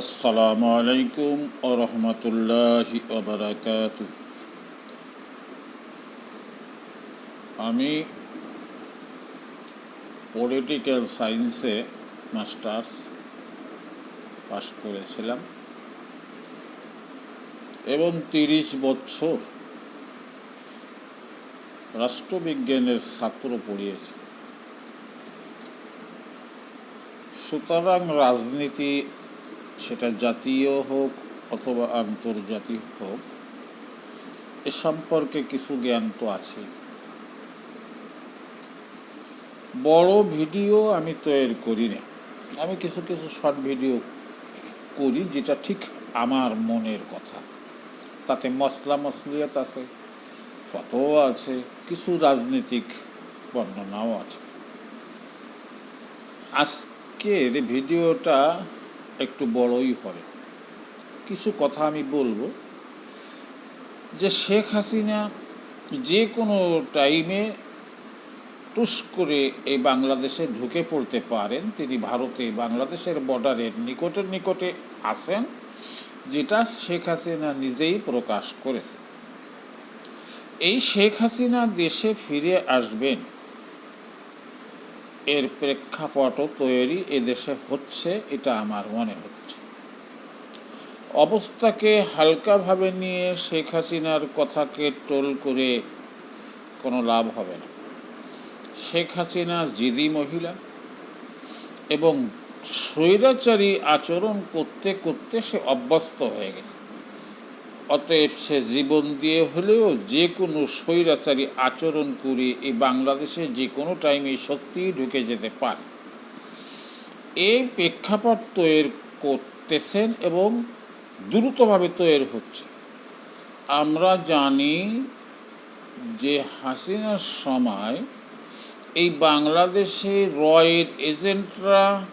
আসসালামু আলাইকুম ও রহমতুল্লাহি আমি পলিটিক্যাল সায়েন্সে মাস্টার্স পাশ করেছিলাম এবং তিরিশ বছর রাষ্ট্রবিজ্ঞানের ছাত্র পড়িয়েছি। সুতরাং রাজনীতি সেটা জাতীয় হোক অথবা আন্তর্জাতিক হোক, এ সম্পর্কে কিছু জ্ঞান তো আছেই বড় ভিডিও আমি তৈরি করি না। আমি কিছু কিছু শর্ট ভিডিও করি যেটা ঠিক আমার মনের কথা। তাতে মশলা মসলিয়াত আছে ফতোয়া আছে, কিছু রাজনৈতিক বর্ণনাও আছে। আজকের ভিডিওটা একটু বড়ই হবে। কিছু কথা আমি বলব যে শেখ হাসিনা যে কোনো টাইমে টুস করে এই বাংলাদেশে ঢুকে পড়তে পারেন। তিনি ভারতে, বাংলাদেশের বর্ডারের নিকটে নিকটে আছেন, যেটা শেখ হাসিনা নিজেই প্রকাশ করেছে। এই শেখ হাসিনা দেশে ফিরে আসবেন এর প্রেক্ষাপটও তৈরি এদেশে হচ্ছে, এটা আমার মনে হচ্ছে। অবস্থাকে হালকাভাবে নিয়ে শেখ হাসিনার কথাকে টোল করে কোনো লাভ হবে না। শেখ হাসিনা জিদি মহিলা এবং স্বৈরাচারী আচরণ করতে করতে সে অভ্যস্ত হয়ে গেছে। অতএব সে জীবন দিয়ে হলেও যে কোনো স্বৈরাচারী আচরণ করে এই বাংলাদেশে যে কোনো টাইমে সত্যিই ঢুকে যেতে পারে। এই প্রেক্ষাপট তৈরি করতেছেন এবং দ্রুতভাবে তৈরি হচ্ছে। আমরা জানি যে হাসিনার সময় এই বাংলাদেশে রয়ের এজেন্টরা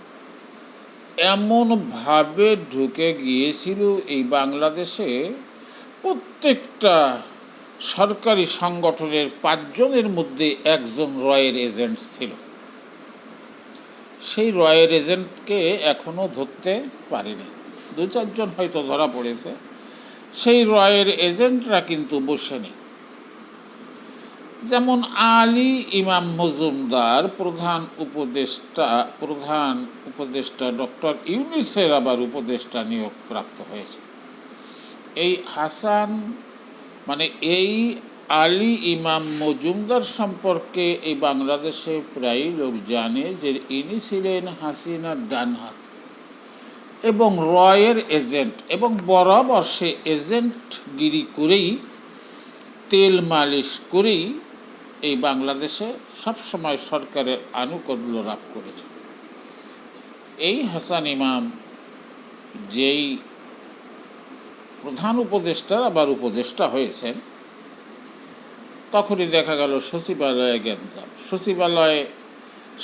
এমনভাবে ঢুকে গিয়েছিল এই বাংলাদেশে প্রত্যেকটা সরকারি সংগঠনের পাঁচজনের মধ্যে একজন রয়ের এজেন্ট ছিল। সেই রয়ের এজেন্টকে এখনও ধরতে পারেনি। দু চারজন হয়তো ধরা পড়েছে। সেই রয়ের এজেন্টরা কিন্তু বসেনি। যেমন আলী ইমাম মজুমদার, প্রধান উপদেষ্টা প্রধান উপদেষ্টা ডক্টর ইউনিসের আবার উপদেষ্টা নিয়োগ প্রাপ্ত হয়েছে। এই হাসান মানে এই আলী ইমাম মজুমদার সম্পর্কে এই বাংলাদেশে প্রায় লোক জানে যে ইনি ছিলেন হাসিনার ডান হাত এবং রয়ের এজেন্ট এবং বরাবর সে এজেন্টগিরি করেই, তেল মালিশ করেই এই বাংলাদেশে সবসময় সরকারের আনুকূল্য লাভ করেছে। এই হাসান ইমাম যেই প্রধান উপদেষ্টা আবার উপদেষ্টা হয়েছেন। তখনই দেখা গেল সচিবালয়ে গেন্দাম সচিবালয়ে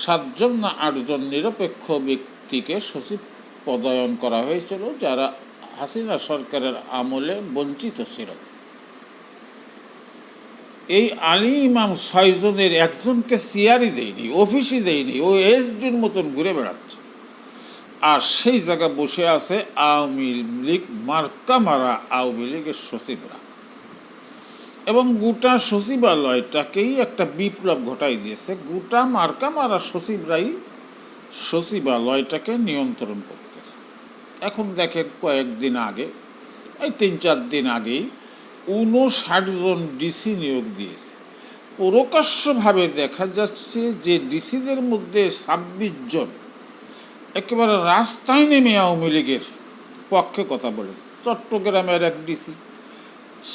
সাতজন না আটজন নিরপেক্ষ ব্যক্তিকে সচিব পদায়ন করা হয়েছিল, যারা হাসিনা সরকারের আমলে বঞ্চিত ছিল। এই আলী ইমাম ছয়জনের একজনকে সিয়ারি দেয়নি অফিসই দেয়নি, ও এসডির মতন ঘুরে বেড়াচ্ছে। আর সেই জায়গায় বসে আছে আওয়ামী লীগ, মার্কা মারা আওয়ামী লীগের সচিবরা। এবং গোটা সচিবালয়টাকেই একটা বিপ্লব ঘটাই দিয়েছে। গোটা মার্কা মারা সচিবরাই সচিবালয়টাকে নিয়ন্ত্রণ করতেছে। এখন দেখেন কয়েকদিন আগে, এই তিন চার দিন আগেই উনষাট জন ডিসি নিয়োগ দিয়েছে। প্রকাশ্যভাবে দেখা যাচ্ছে যে ডিসিদের মধ্যে ছাব্বিশ জন একেবারে রাস্তায় নেমে আওয়ামী লীগের পক্ষে কথা বলেছে। চট্টগ্রামের এক ডিসি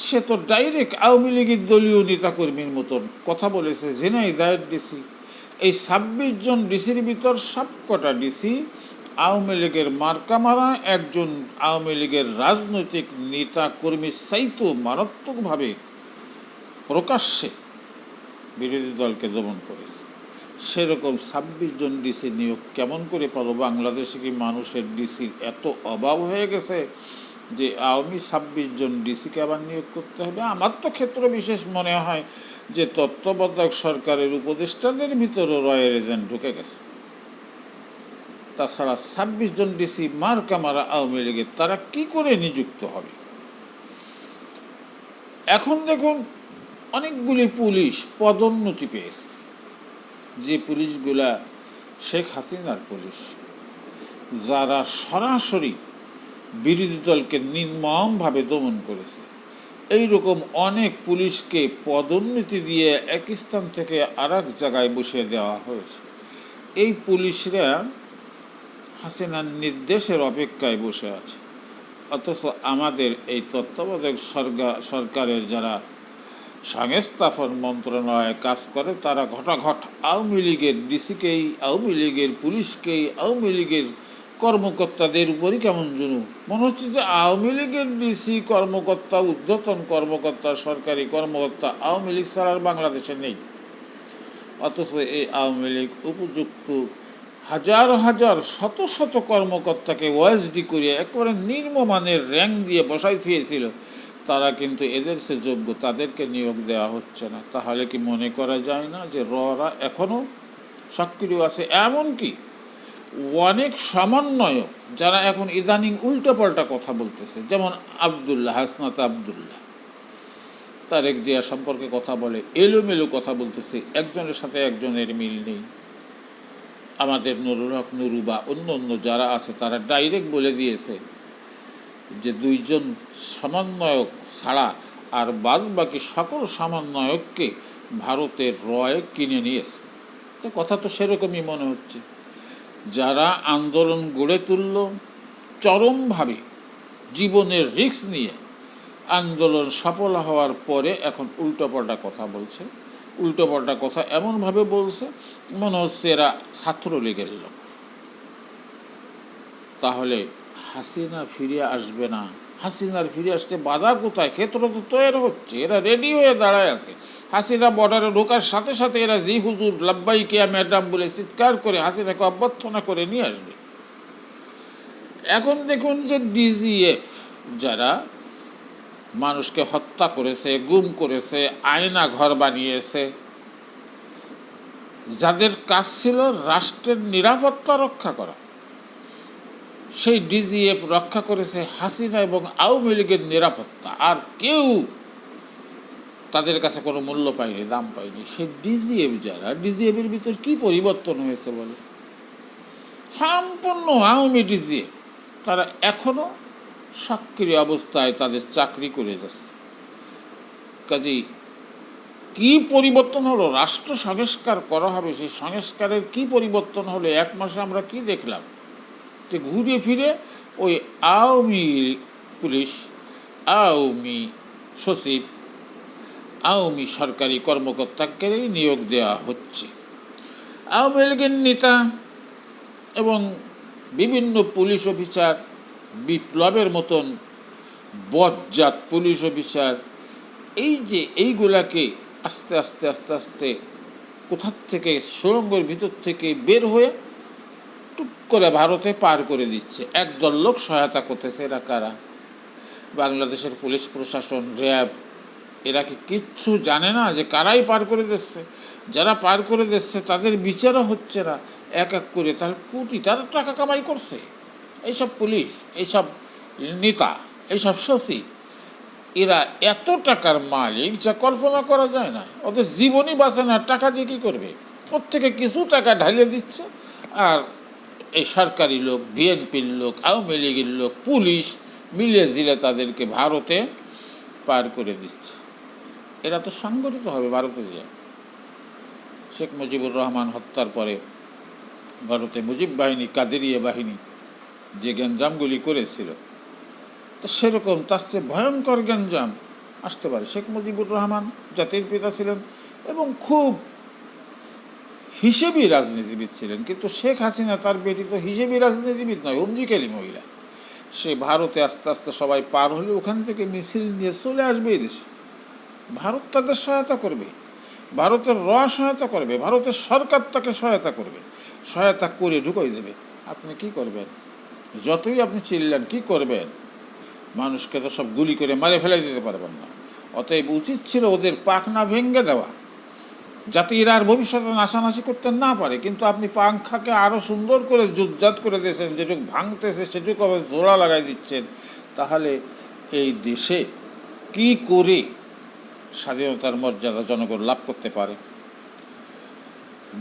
সে তো ডাইরেক্ট আওয়ামী লীগের দলীয় নেতাকর্মীর মতন কথা বলেছে। ঝিনাইদায়ের ডিসি এই ছাব্বিশ জন ডিসির ভিতর সবকটা ডিসি আওয়ামী লীগের মার্কা মারা, একজন আওয়ামী লীগের রাজনৈতিক নেতা কর্মী চাইতো মারাত্মকভাবে প্রকাশ্যে বিরোধী দলকে দমন করেছে। সেরকম ছাব্বিশ জন ডিসি নিয়োগ কেমন করে পারো বাংলাদেশে কি মানুষের ডিসির এত অভাব হয়ে গেছে যে আওয়ামী ছাব্বিশ জন ডিসিকে আবার নিয়োগ করতে হবে? আমার তো ক্ষেত্র বিশেষ মনে হয় যে তত্ত্বাবধায়ক সরকারের উপদেষ্টাদের ভিতরে রয়ের এজেন্ট ঢুকে গেছে। তাছাড়া ছাব্বিশ জন ডিসি মার কামারা আওয়ামী লীগের, তারা কি করে নিযুক্ত হবে? এখন দেখুন, অনেকগুলি পুলিশ পদোন্নতি পেয়েছে। যে পুলিশগুলা শেখ হাসিনার পুলিশ, যারা সরাসরি বিরোধী দলকে নির্মমভাবে দমন করেছে, এইরকম অনেক পুলিশকে পদোন্নতি দিয়ে এক স্থান থেকে আর জায়গায় বসিয়ে দেওয়া হয়েছে। এই পুলিশরা হাসিনার নির্দেশের অপেক্ষায় বসে আছে। অথচ আমাদের এই তত্ত্বাবধায়ক সরকার সরকারের যারা সংস্থাপন মন্ত্রণালয়ে কাজ করে, তারা ঘটাঘট আওয়ামী লীগের ডিসিকেই, আওয়ামী লীগের পুলিশকেই, আওয়ামী লীগের কর্মকর্তাদের উপরই কেমন জুনু মনে হচ্ছে যে আওয়ামী লীগের ডিসি কর্মকর্তা উদ্ধতন কর্মকর্তা, সরকারি কর্মকর্তা আওয়ামী লীগ ছাড়া আর বাংলাদেশে নেই। অথচ এই আওয়ামী লীগ উপযুক্ত হাজার হাজার, শত শত কর্মকর্তাকে ওএসডি করিয়া একেবারে নিম্নমানের র্যাঙ্ক দিয়ে বসাই থিয়েছিল। তারা কিন্তু এদের সে যোগ্য, তাদেরকে নিয়োগ দেওয়া হচ্ছে না। তাহলে কি মনে করা যায় না যে ররা এখনও সক্রিয় আছে? এমনকি অনেক সমন্বয়ক যারা এখন ইদানিং উল্টোপাল্টা কথা বলতেছে, যেমন আবদুল্লাহ, হাসনাত আবদুল্লাহ। তারেক জিয়া সম্পর্কে কথা বলে, এলোমেলো কথা বলতেছে, একজনের সাথে একজনের মিল নেই। আমাদের নুরুল হক নুরু বা অন্য অন্য যারা আছে, তারা ডাইরেক্ট বলে দিয়েছে যে দুইজন সমন্বয়ক ছাড়া আর বাদ বাকি সকল সমন্বয়ককে ভারতের রয় কিনে নিয়েছে। তো কথা তো সেরকমই মনে হচ্ছে। যারা আন্দোলন গড়ে তুলল, চরমভাবে জীবনের রিস্ক নিয়ে আন্দোলন সফল হওয়ার পরে এখন উল্টোপাল্টা কথা বলছে। উল্টোপাল্টা কথা এমনভাবে বলছে মনে হচ্ছে এরা ছাত্রলীগের লোক। তাহলে হাসিনা ফিরে আসবে না। হাসিনার ফিরে আসতে বাধা কোথায়? ক্ষেত্র তো তৈরি হচ্ছে। এরা রেডি হয়ে দাঁড়ায় আছে। হাসিনা বর্ডারে ঢোকার সাথে সাথে এরা জি হুজুর লাব্বাই কিয়া ম্যাডাম বলে চিৎকার করে হাসিনাকে অভ্যর্থনা করে নিয়ে আসবে। এখন দেখুন যে ডিজিএফ যারা মানুষকে হত্যা করেছে, গুম করেছে, আয়না ঘর বানিয়েছে, যাদের কাজ ছিল রাষ্ট্রের নিরাপত্তা রক্ষা করা। সেই ডিজিএফ রক্ষা করেছে হাসিনা এবং আওয়ামী লীগের নিরাপত্তা। আর কেউ তাদের কাছে কোনো মূল্য পায়নি, দাম পায়নি। সেই ডিজিএফ যারা, ডিজিএফের ভিতর কি পরিবর্তন হয়েছে বলে? সম্পূর্ণ আওয়ামী ডিজিএফ, তারা এখনও সক্রিয় অবস্থায় তাদের চাকরি করে যাচ্ছে। কাজেই কি পরিবর্তন হলো? রাষ্ট্র সংস্কার করা হবে, সেই সংস্কারের কি পরিবর্তন হলো? এক মাসে আমরা কি দেখলাম? যে ঘুরে ফিরে ওই আওয়ামী পুলিশ, আওয়ামী সচিব, আওয়ামী সরকারি কর্মকর্তাকেই নিয়োগ দেওয়া হচ্ছে। আওয়ামী লীগের নেতা এবং বিভিন্ন পুলিশ অফিসার বিপ্লবের মতন বজ্জাত পুলিশ অফিসার, এই যে এইগুলাকে আস্তে আস্তে আস্তে আস্তে কোথার থেকে সুড়ঙ্গের ভিতর থেকে বের হয়ে টুক করে ভারতে পার করে দিচ্ছে। একদল লোক সহায়তা করতেছে, এরা কারা? বাংলাদেশের পুলিশ প্রশাসন, র্যাব, এরা কি কিচ্ছু জানে না যে কারাই পার করে দিচ্ছে? যারা পার করে দিচ্ছে, তাদের বিচারও হচ্ছে না। এক এক করে তার কোটি তারা টাকা কামাই করছে। এইসব পুলিশ, এইসব নেতা, এইসব সচিব এরা এত টাকার মালিক যা কল্পনা করা যায় না। ওদের জীবনই বাঁচে না, টাকা দিয়ে কী করবে? প্রত্যেকে কিছু টাকা ঢালিয়ে দিচ্ছে আর এই সরকারি লোক, বিএনপির লোক, আওয়ামী লীগের লোক, পুলিশ মিলিয়ে জিলে তাদেরকে ভারতে পার করে দিচ্ছে। এরা তো সংগঠিত হবে ভারতে যে শেখ মুজিবুর রহমান হত্যার পরে ভারতে মুজিব বাহিনী, কাদেরিয়া বাহিনী যে গ্যাঞ্জামগুলি করেছিল, তো সেরকম, তার চেয়ে ভয়ঙ্কর গ্যাঞ্জাম আসতে পারে। শেখ মুজিবুর রহমান জাতির পিতা ছিলেন এবং খুব হিসেবি রাজনীতিবিদ ছিলেন, কিন্তু শেখ হাসিনা তার বেটি তো হিসেবি রাজনীতিবিদ নয় অঞ্জিকালী মহিলা। সে ভারতে আস্তে আস্তে সবাই পার হলে ওখান থেকে মিছিল নিয়ে চলে আসবে দেশে। ভারত তাদের সহায়তা করবে, ভারতের র সহায়তা করবে, ভারতের সরকার তাকে সহায়তা করবে, সহায়তা করে ঢুকাই দেবে। আপনি কি করবেন? যতই আপনি চিল্লেন, কি করবেন? মানুষকে তো সব গুলি করে মারে ফেলে দিতে পারবেন না। অতএব উচিত ছিল ওদের পাখনা ভেঙে দেওয়া। যাতে এরা আর ভবিষ্যতে নাশানাশি করতে না পারে। কিন্তু আপনি পাংখাকে আরও সুন্দর করে জুজ্জাত করে দিয়েছেন, যেটুকু ভাঙতেছে সেটুকু আবার জোড়া লাগাই দিচ্ছেন। তাহলে এই দেশে কি করে স্বাধীনতার মর্যাদা জনগণ লাভ করতে পারে?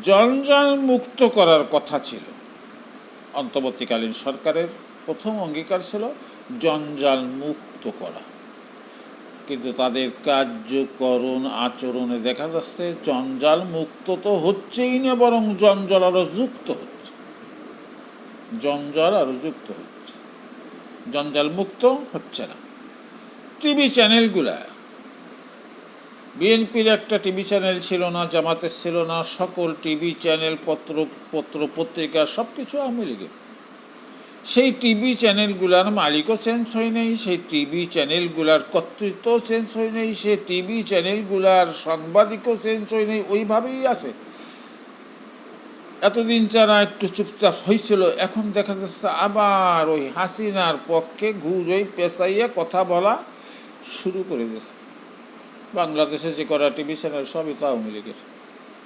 জঞ্জাল মুক্ত করার কথা ছিল। অন্তর্বর্তীকালীন সরকারের প্রথম অঙ্গীকার ছিল, জঞ্জাল মুক্ত করা। কিন্তু তাদের কার্যকরণ আচরণে দেখা যাচ্ছে জঞ্জাল মুক্ত তো হচ্ছেই না, বরং জঞ্জাল আরও যুক্ত হচ্ছে। জঞ্জাল আরও যুক্ত হচ্ছে। জঞ্জাল মুক্ত হচ্ছে না। টিভি চ্যানেলগুলা, বিএনপির একটা টিভি চ্যানেল ছিল না, জামাতের ছিল না, সকল টিভি চ্যানেল, পত্র পত্র, পত্রিকা সব কিছু আওয়ামী সেই টিভি চ্যানেলগুলার মালিকও চেঞ্জ হয় নাই, সেই টিভি চ্যানেলগুলার কর্তৃত্ব চেঞ্জ হয় নাই, সেই টিভি চ্যানেলগুলার সাংবাদিকও চেঞ্জ হয় নাই, ওইভাবেই আছে। এতদিন যারা একটু চুপচাপ হয়েছিল এখন দেখা যাচ্ছে আবার ওই হাসিনার পক্ষে ঘুরোই পেঁচাইয়া কথা বলা শুরু করে দিয়েছে। বাংলাদেশে যে করা টিভি চ্যানেল সবই তো আওয়ামী লীগের।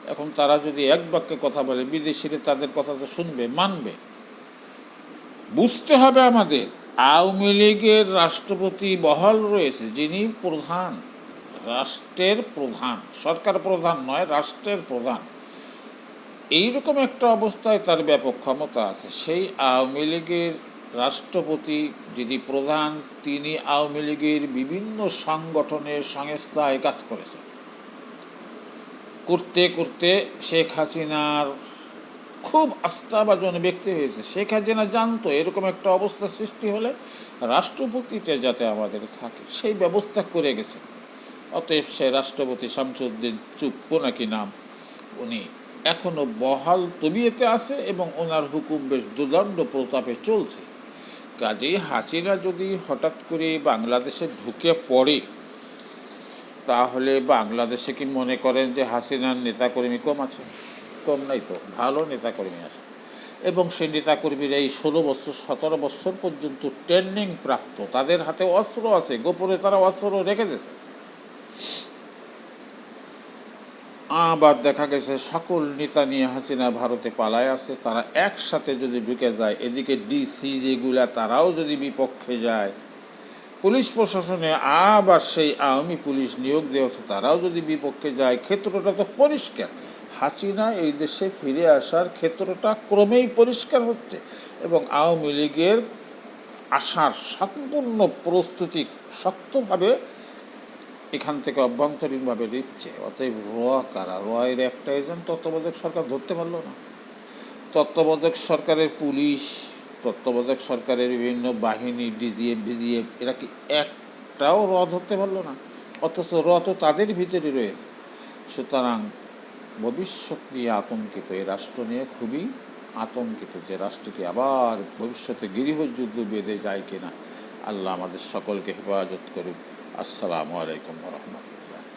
এখন তারা যদি এক বাক্যে কথা বলে, বিদেশিরা তাদের কথা তো শুনবে, মানবে। বুঝতে হবে আমাদের, আওয়ামী লীগের রাষ্ট্রপতি বহাল রয়েছে, যিনি প্রধান, রাষ্ট্রের প্রধান, সরকার প্রধান নয়, রাষ্ট্রের প্রধান। এইরকম একটা অবস্থায় তার ব্যাপক ক্ষমতা আছে। সেই আওয়ামী লীগের রাষ্ট্রপতি যিনি প্রধান, তিনি আওয়ামী লীগের বিভিন্ন সংগঠনের সংস্থায় কাজ করেছেন। করতে করতে শেখ হাসিনার খুব আস্থাভাজন ব্যক্তি হয়েছে। শেখ হাসিনা জানতো এরকম একটা অবস্থা সৃষ্টি হলে রাষ্ট্রপতিটা যাতে আমাদের থাকে, সেই ব্যবস্থা করে গেছে। অতএব সে রাষ্ট্রপতি শামসুদ্দিন চুপ্প নাকি নাম, উনি এখনও বহাল তবিয়েতে আছে এবং ওনার হুকুম বেশ দুদণ্ড প্রতাপে চলছে। কাজেই হাসিনা যদি হঠাৎ করে বাংলাদেশে ঢুকে পড়ে, তাহলে বাংলাদেশে কি মনে করেন যে হাসিনার নেতাকর্মী কম আছে কম নাই তো, ভালো নেতাকর্মী আছে। এবং সেই নেতাকর্মীর এই ষোলো বছর, সতেরো বছর পর্যন্ত ট্রেনিং প্রাপ্ত। তাদের হাতে অস্ত্র আছে, গোপনে তারা অস্ত্র রেখে দিয়েছে। আবার দেখা গেছে, সকল নেতা নিয়ে হাসিনা ভারতে পালায় আছে। তারা একসাথে যদি ঢুকে যায়, এদিকে ডিসি যেগুলা, তারাও যদি বিপক্ষে যায়। পুলিশ প্রশাসনে আবার সেই আওয়ামী পুলিশ নিয়োগ দেওয়া তারাও যদি বিপক্ষে যায়। ক্ষেত্রটা তো পরিষ্কার। হাসিনা এই দেশে ফিরে আসার ক্ষেত্রটা ক্রমেই পরিষ্কার হচ্ছে এবং আওয়ামী লীগের আসার সম্পূর্ণ প্রস্তুতি শক্তভাবে এখান থেকে অভ্যন্তরীণভাবে দিচ্ছে অতএব র কারা? রয়ের একটা এজেন্ট তত্ত্বাবধায়ক সরকার ধরতে পারল না। তত্ত্বাবধায়ক সরকারের পুলিশ, তত্ত্বাবধায়ক সরকারের বিভিন্ন বাহিনী, ডিজিএফ, ভিজিএফ, এরা কি একটাও র ধরতে পারল না? অথচ র তো তাদের ভিতরে রয়েছে। সুতরাং ভবিষ্যৎ নিয়ে আতঙ্কিত। এই রাষ্ট্র নিয়ে খুবই আতঙ্কিত যে রাষ্ট্রটি আবার ভবিষ্যতে গৃহযুদ্ধ বেঁধে যায় কিনা। আল্লাহ আমাদের সকলকে হেফাজত করুক। আসসালামু আলাইকুম রহমতুল্লাহ।